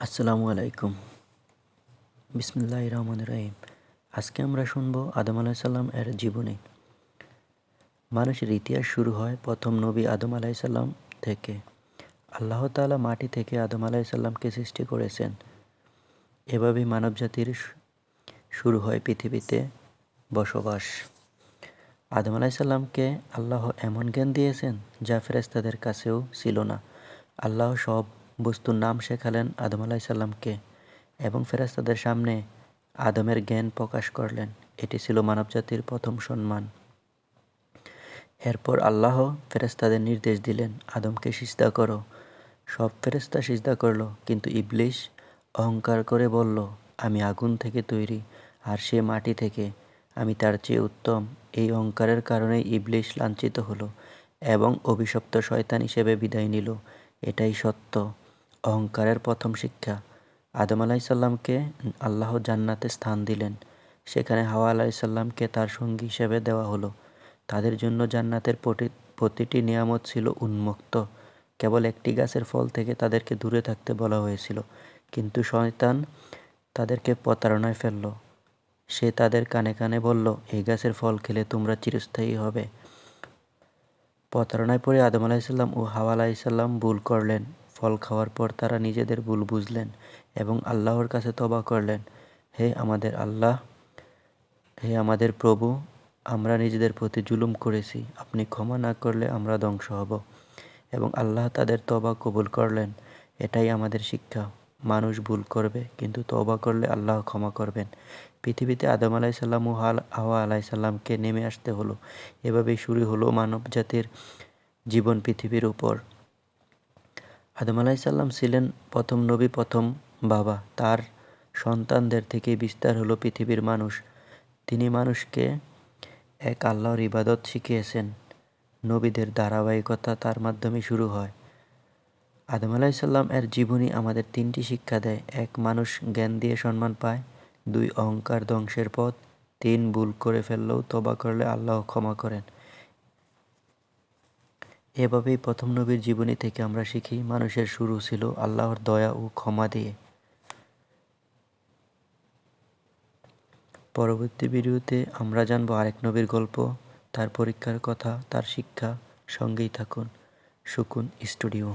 আসসালামু আলাইকুম। বিসমুল্লাহ রহমান রহিম। আজকে আমরা শুনব আদম আলাইসাল্লাম এর জীবনী। মানুষের ইতিহাস শুরু হয় প্রথম নবী আদম আলাইসাল্লাম থেকে। আল্লাহ তাআলা মাটি থেকে আদম আলাইসাল্লামকে সৃষ্টি করেছেন। এভাবেই মানবজাতির শু- শুরু হয় পৃথিবীতে বসবাস। আদম আলাইসাল্লামকে আল্লাহ এমন জ্ঞান দিয়েছেন যা ফেরেস্তাদের কাছেও ছিল না। আল্লাহ সব বস্তুর নাম শেখালেন আদম আলাইসাল্লামকে এবং ফেরেস্তাদের সামনে আদমের জ্ঞান প্রকাশ করলেন। এটি ছিল মানবজাতির প্রথম সম্মান। এরপর আল্লাহ ফেরেস্তাদের নির্দেশ দিলেন, আদমকে সিজদা করো। সব ফেরেস্তা সিজদা করল, কিন্তু ইবলিশ অহংকার করে বলল, আমি আগুন থেকে তৈরি, আর সে মাটি থেকে। আমি তার চেয়ে উত্তম। এই অহংকারের কারণে ইবলিশ লাঞ্ছিত হলো এবং অভিশপ্ত শয়তান হিসেবে বিদায় নিল। এটাই সত্য। অহংকারের প্রথম শিক্ষা। আদম আলাইসাল্লামকে আল্লাহ জান্নাতে স্থান দিলেন। সেখানে হাওয়া আলাইসাল্লামকে তার সঙ্গী হিসেবে দেওয়া হলো। তাদের জন্য জান্নাতের প্রতি- প্রতিটি নিয়ামত ছিল উন্মুক্ত। কেবল একটি গাছের ফল থেকে তাদেরকে দূরে থাকতে বলা হয়েছিল। কিন্তু শয়তান তাদেরকে প্রতারণায় ফেলল। সে তাদের কানে কানে বলল এই গাছের ফল খেলে তোমরা চিরস্থায়ী হবে। প্রতারণায় পড়ে আদম আলাইসাল্লাম ও হাওয়া আলাইসাল্লাম ভুল করলেন। ফল খাওয়ার পর তারা নিজেদের ভুল বুঝলেন এবং আল্লাহর কাছে তবা করলেন। হে আমাদের আল্লাহ, হে আমাদের প্রভু, আমরা নিজেদের প্রতি জুলুম করেছি। আপনি ক্ষমা না করলে আমরা ধ্বংস হব। এবং আল্লাহ তাদের তবা কবুল করলেন। এটাই আমাদের শিক্ষা। মানুষ ভুল করবে, কিন্তু তবা করলে আল্লাহ ক্ষমা করবেন। পৃথিবীতে আদম আলাইসাল্লাম ও হাওয়া আলাইসাল্লামকে নেমে আসতে হলো। এভাবেই শুরু হলো মানব জাতির জীবন পৃথিবীর উপর। আদম আলাইসাল্লাম ছিলেন প্রথম নবী, প্রথম বাবা। তার সন্তানদের থেকে বিস্তার হলো পৃথিবীর মানুষ। তিনি মানুষকে এক আল্লাহর ইবাদত শিখিয়েছেন। নবীদের ধারাবাহিকতা তার মাধ্যমে শুরু হয়। আদম আলাইসাল্লাম এর জীবনী আমাদের তিনটি শিক্ষা দেয়। এক, মানুষ জ্ঞান দিয়ে সম্মান পায়। দুই, অহংকার ধ্বংসের পথ। তিন, ভুল করে ফেললেও তবা করলে আল্লাহ ক্ষমা করেন। এভাবেই প্রথম নবীর জীবনী থেকে আমরা শিখি, মানুষের শুরু ছিল আল্লাহর দয়া ও ক্ষমা দিয়ে। পরবর্তী ভিডিওতে আমরা জানব আরেক নবীর গল্প, তার পরীক্ষার কথা, তার শিক্ষা। সঙ্গেই থাকুন। সুকুন স্টুডিও।